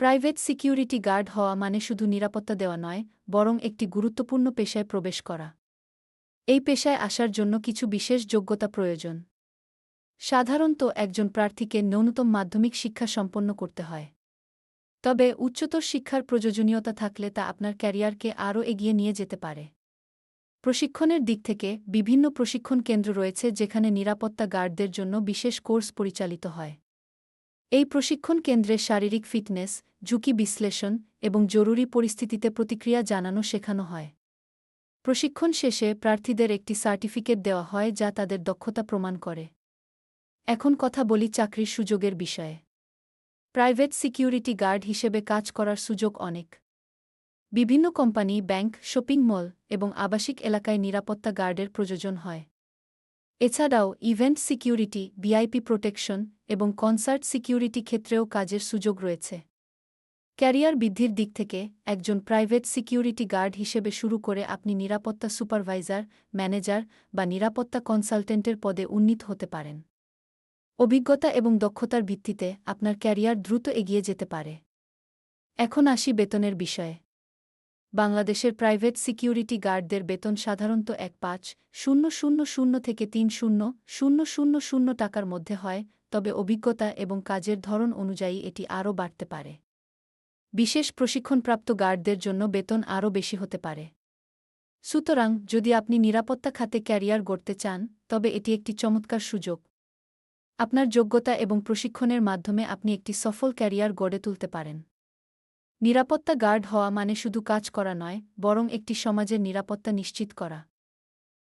Private security guard হওয়া মানে শুধু নিরাপত্তা দেওয়া নয়, বরং একটি গুরুত্বপূর্ণ পেশায় প্রবেশ করা। এই পেশায় আসার জন্য কিছু বিশেষ যোগ্যতা প্রয়োজন। সাধারণত একজন প্রার্থীকে ন্যূনতম মাধ্যমিক শিক্ষা সম্পন্ন করতে হয়। তবে উচ্চতর শিক্ষার প্রয়োজনীয়তা থাকলে তা আপনার ক্যারিয়ারকে আরও এগিয়ে নিয়ে যেতে পারে। প্রশিক্ষণের দিক থেকে বিভিন্ন প্রশিক্ষণ কেন্দ্র রয়েছে যেখানে নিরাপত্তা গার্ডদের জন্য বিশেষ কোর্স পরিচালিত হয়। এই প্রশিক্ষণ কেন্দ্রে শারীরিক ফিটনেস, ঝুঁকি বিশ্লেষণ এবং জরুরি পরিস্থিতিতে প্রতিক্রিয়া জানানো শেখানো হয়। প্রশিক্ষণ শেষে প্রার্থীদের একটি সার্টিফিকেট দেওয়া হয় যা তাদের দক্ষতা প্রমাণ করে। এখন কথা বলি চাকরির সুযোগের বিষয়ে। প্রাইভেট সিকিউরিটি গার্ড হিসেবে কাজ করার সুযোগ অনেক। বিভিন্ন কোম্পানি, ব্যাংক, শপিং মল এবং আবাসিক এলাকায় নিরাপত্তা গার্ডের প্রয়োজন হয়। এছাড়াও ইভেন্ট সিকিউরিটি, ভিআইপি প্রোটেকশন এবং কনসার্ট সিকিউরিটি ক্ষেত্রেও কাজের সুযোগ রয়েছে। ক্যারিয়ার বৃদ্ধির দিক থেকে একজন প্রাইভেট সিকিউরিটি গার্ড হিসেবে শুরু করে আপনি নিরাপত্তা সুপারভাইজার, ম্যানেজার বা নিরাপত্তা কনসালটেন্টের পদে উন্নীত হতে পারেন। অভিজ্ঞতা এবং দক্ষতার ভিত্তিতে আপনার ক্যারিয়ার দ্রুত এগিয়ে যেতে পারে। এখন আসি বেতনের বিষয়ে। বাংলাদেশের প্রাইভেট সিকিউরিটি গার্ডদের বেতন সাধারণত এক পাঁচ, শূন্য শূন্য শূন্য থেকে তিন শূন্য শূন্য শূন্য শূন্য টাকার মধ্যে হয়, তবে অভিজ্ঞতা এবং কাজের ধরন অনুযায়ী এটি আরও বাড়তে পারে। বিশেষ প্রশিক্ষণপ্রাপ্ত গার্ডদের জন্য বেতন আরও বেশি হতে পারে। সুতরাং, যদি আপনি নিরাপত্তা খাতে ক্যারিয়ার গড়তে চান, তবে এটি একটি চমৎকার সুযোগ। আপনার যোগ্যতা এবং প্রশিক্ষণের মাধ্যমে আপনি একটি সফল ক্যারিয়ার গড়ে তুলতে পারেন। নিরাপত্তা গার্ড হওয়া মানে শুধু কাজ করা নয় বরং একটি সমাজের নিরাপত্তা নিশ্চিত করা।